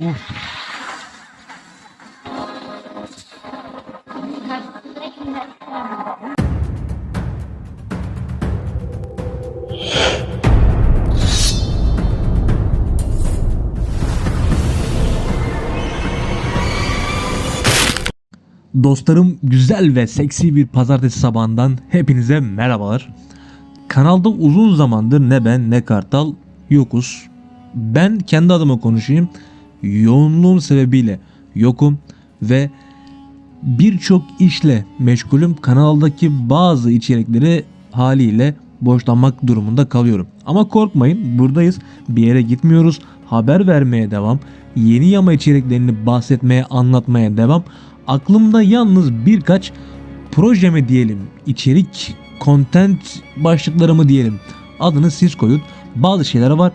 Dostlarım güzel ve seksi bir pazartesi sabahından hepinize merhabalar. Kanalda uzun zamandır ne ben ne Kartal yokuz. Ben kendi adıma konuşayım. Yoğunluğum sebebiyle yokum ve birçok işle meşgulüm. Kanaldaki bazı içerikleri haliyle boşlanmak durumunda kalıyorum. Ama korkmayın buradayız. Bir yere gitmiyoruz. Haber vermeye devam. Yeni yama içeriklerini bahsetmeye, anlatmaya devam. Aklımda yalnız birkaç proje mi diyelim, içerik, content başlıkları mı diyelim. Adını siz koyun. Bazı şeyler var.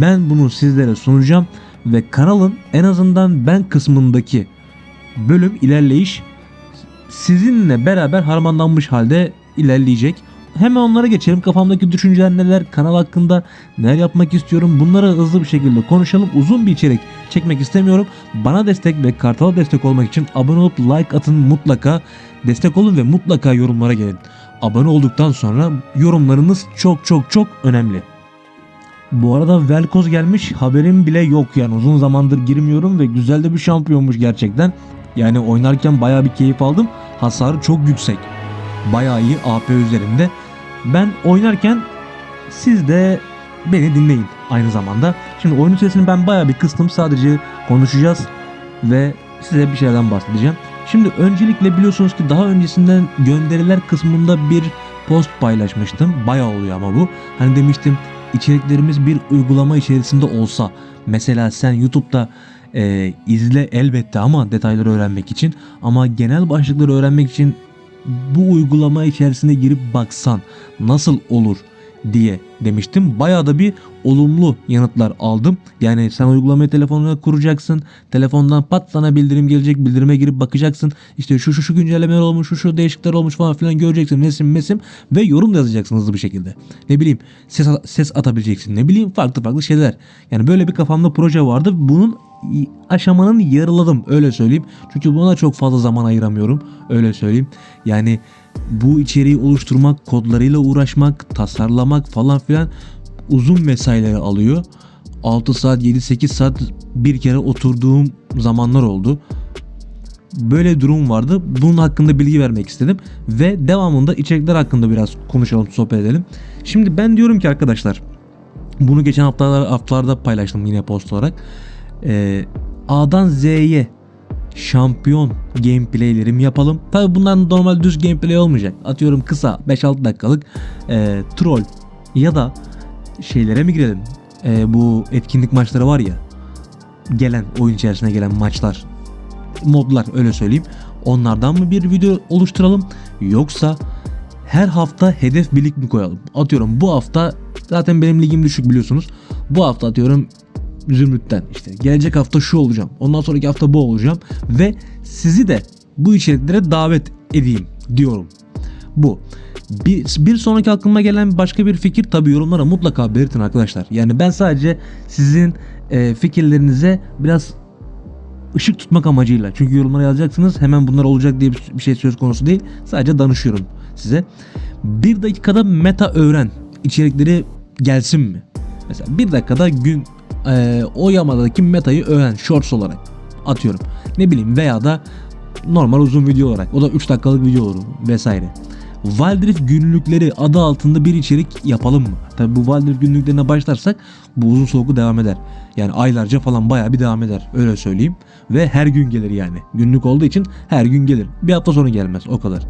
Ben bunu sizlere sunacağım ve kanalın en azından ben kısmındaki bölüm ilerleyiş sizinle beraber harmanlanmış halde ilerleyecek. Hemen onlara geçelim. Kafamdaki düşünceler neler, kanal hakkında neler yapmak istiyorum. Bunları hızlı bir şekilde konuşalım. Uzun bir içerik çekmek istemiyorum. Bana destek ve Kartal'a destek olmak için abone olup like atın mutlaka. Destek olun ve mutlaka yorumlara gelin. Abone olduktan sonra yorumlarınız çok çok çok önemli. Bu arada Velkoz gelmiş haberim bile yok yani uzun zamandır girmiyorum ve güzel de bir şampiyonmuş gerçekten. Yani oynarken baya bir keyif aldım. Hasarı çok yüksek. Baya iyi AP üzerinde. Ben oynarken siz de beni dinleyin aynı zamanda. Şimdi oyunun sesini ben baya bir kıstım sadece konuşacağız ve size bir şeylerden bahsedeceğim. Şimdi öncelikle biliyorsunuz ki daha öncesinden gönderiler kısmında bir post paylaşmıştım. Baya oluyor ama bu. Hani demiştim içeriklerimiz bir uygulama içerisinde olsa mesela sen YouTube'da e, izle elbette ama detayları öğrenmek için ama genel başlıkları öğrenmek için bu uygulama içerisine girip baksan nasıl olur diye demiştim. Bayağı da bir olumlu yanıtlar aldım. Yani sen uygulamayı telefonuna kuracaksın. Telefondan pat sana bildirim gelecek. Bildirime girip bakacaksın. İşte şu şu şu güncellemeler olmuş, şu şu değişiklikler olmuş falan filan göreceksin. Resim mesim ve yorum da yazacaksın hızlı bir şekilde. Ne bileyim ses, ses atabileceksin. Ne bileyim farklı farklı şeyler. Yani böyle bir kafamda proje vardı. Bunun aşamanın yarıladım öyle söyleyeyim. Çünkü buna çok fazla zaman ayıramıyorum öyle söyleyeyim. Yani bu içeriği oluşturmak, kodlarıyla uğraşmak, tasarlamak falan filan uzun mesaileri alıyor. 6 saat 7-8 saat bir kere oturduğum zamanlar oldu. Böyle durum vardı. Bunun hakkında bilgi vermek istedim. Ve devamında içerikler hakkında biraz konuşalım, sohbet edelim. Şimdi ben diyorum ki arkadaşlar bunu geçen haftalar, haftalarda paylaştım yine post olarak. Ee, A'dan Z'ye şampiyon gameplaylerim yapalım. Tabi bunlar normal düz gameplay olmayacak. Atıyorum kısa 5-6 dakikalık e, troll ya da şeylere mi girelim? E, bu etkinlik maçları var ya gelen oyun içerisine gelen maçlar modlar öyle söyleyeyim. Onlardan mı bir video oluşturalım yoksa her hafta hedef birlik mi koyalım? Atıyorum bu hafta zaten benim ligim düşük biliyorsunuz. Bu hafta atıyorum Zümrüt'ten işte gelecek hafta şu olacağım. Ondan sonraki hafta bu olacağım ve sizi de bu içeriklere davet edeyim diyorum. Bu. Bir, bir sonraki aklıma gelen başka bir fikir tabi yorumlara mutlaka belirtin arkadaşlar. Yani ben sadece sizin e, fikirlerinize biraz ışık tutmak amacıyla. Çünkü yorumlara yazacaksınız hemen bunlar olacak diye bir şey söz konusu değil. Sadece danışıyorum size. Bir dakikada meta öğren içerikleri gelsin mi? Mesela bir dakikada gün e, o yamadaki metayı öğren shorts olarak atıyorum. Ne bileyim veya da normal uzun video olarak. O da 3 dakikalık video olur vesaire. Wildrift günlükleri adı altında bir içerik yapalım mı? Tabi bu Wildrift günlüklerine başlarsak bu uzun soluklu devam eder. Yani aylarca falan bayağı bir devam eder. Öyle söyleyeyim. Ve her gün gelir yani. Günlük olduğu için her gün gelir. Bir hafta sonra gelmez o kadar.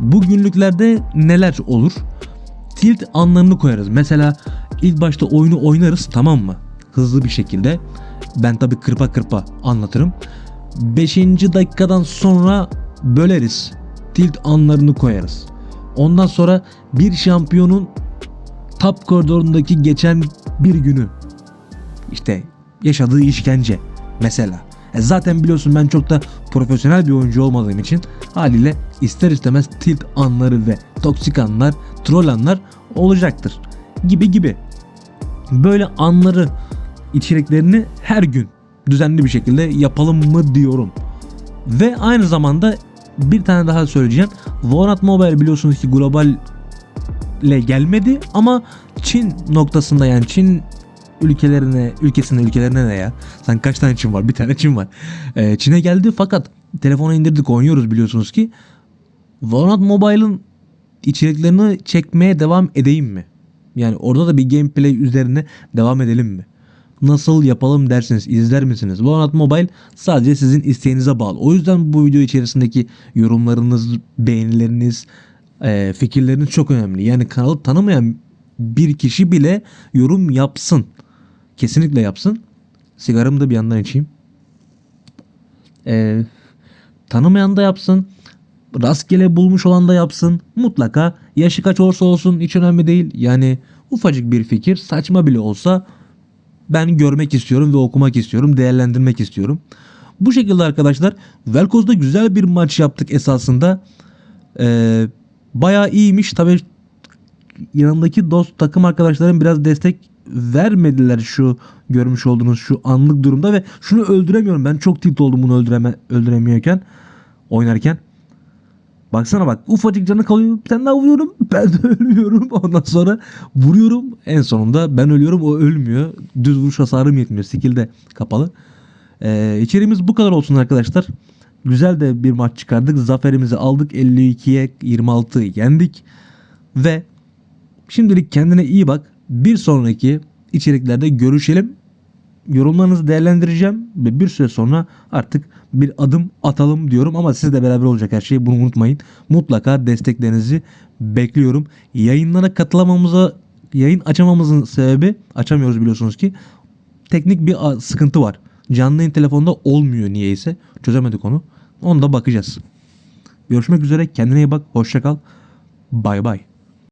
Bu günlüklerde neler olur? Tilt anlarını koyarız. Mesela ilk başta oyunu oynarız tamam mı? Hızlı bir şekilde. Ben tabi kırpa kırpa anlatırım. 5. dakikadan sonra böleriz. Tilt anlarını koyarız. Ondan sonra bir şampiyonun top koridorundaki geçen bir günü işte yaşadığı işkence mesela. E zaten biliyorsun ben çok da profesyonel bir oyuncu olmadığım için haliyle ister istemez tilt anları ve toksik anlar, troll anlar olacaktır. Gibi gibi. Böyle anları içeriklerini her gün düzenli bir şekilde yapalım mı diyorum. Ve aynı zamanda bir tane daha söyleyeceğim. Valorant Mobile biliyorsunuz ki global ile gelmedi ama Çin noktasında yani Çin ülkelerine ülkesinde ülkelerine ne ya? Sen kaç tane Çin var? Bir tane Çin var. Ee, Çin'e geldi fakat telefona indirdik oynuyoruz biliyorsunuz ki. Valorant Mobile'ın içeriklerini çekmeye devam edeyim mi? Yani orada da bir gameplay üzerine devam edelim mi? Nasıl yapalım dersiniz izler misiniz? Valorant Mobile sadece sizin isteğinize bağlı. O yüzden bu video içerisindeki yorumlarınız, beğenileriniz, e, fikirleriniz çok önemli. Yani kanalı tanımayan bir kişi bile yorum yapsın. Kesinlikle yapsın. Sigaramı da bir yandan içeyim. E, tanımayan da yapsın. Rastgele bulmuş olan da yapsın. Mutlaka yaşı kaç olursa olsun hiç önemli değil. Yani ufacık bir fikir saçma bile olsa ben görmek istiyorum ve okumak istiyorum, değerlendirmek istiyorum. Bu şekilde arkadaşlar Velkoz'da güzel bir maç yaptık esasında. Ee, bayağı iyiymiş. Tabii yanındaki dost takım arkadaşlarım biraz destek vermediler şu görmüş olduğunuz şu anlık durumda ve şunu öldüremiyorum. Ben çok tilt oldum bunu öldüreme, öldüremiyorken oynarken. Baksana bak ufacık canı kalıyor. Bir tane daha vuruyorum. Ben de ölmüyorum. Ondan sonra vuruyorum. En sonunda ben ölüyorum. O ölmüyor. Düz vuruş hasarım yetmiyor. Skill de kapalı. Ee, içeriğimiz bu kadar olsun arkadaşlar. Güzel de bir maç çıkardık. Zaferimizi aldık. 52'ye 26 yendik. Ve şimdilik kendine iyi bak. Bir sonraki içeriklerde görüşelim yorumlarınızı değerlendireceğim ve bir süre sonra artık bir adım atalım diyorum ama sizle beraber olacak her şey bunu unutmayın. Mutlaka desteklerinizi bekliyorum. Yayınlara katılamamıza yayın açamamızın sebebi açamıyoruz biliyorsunuz ki teknik bir sıkıntı var. Canlı yayın telefonda olmuyor niyeyse. Çözemedik onu. Onu da bakacağız. Görüşmek üzere. Kendine iyi bak. Hoşça kal. Bay bay.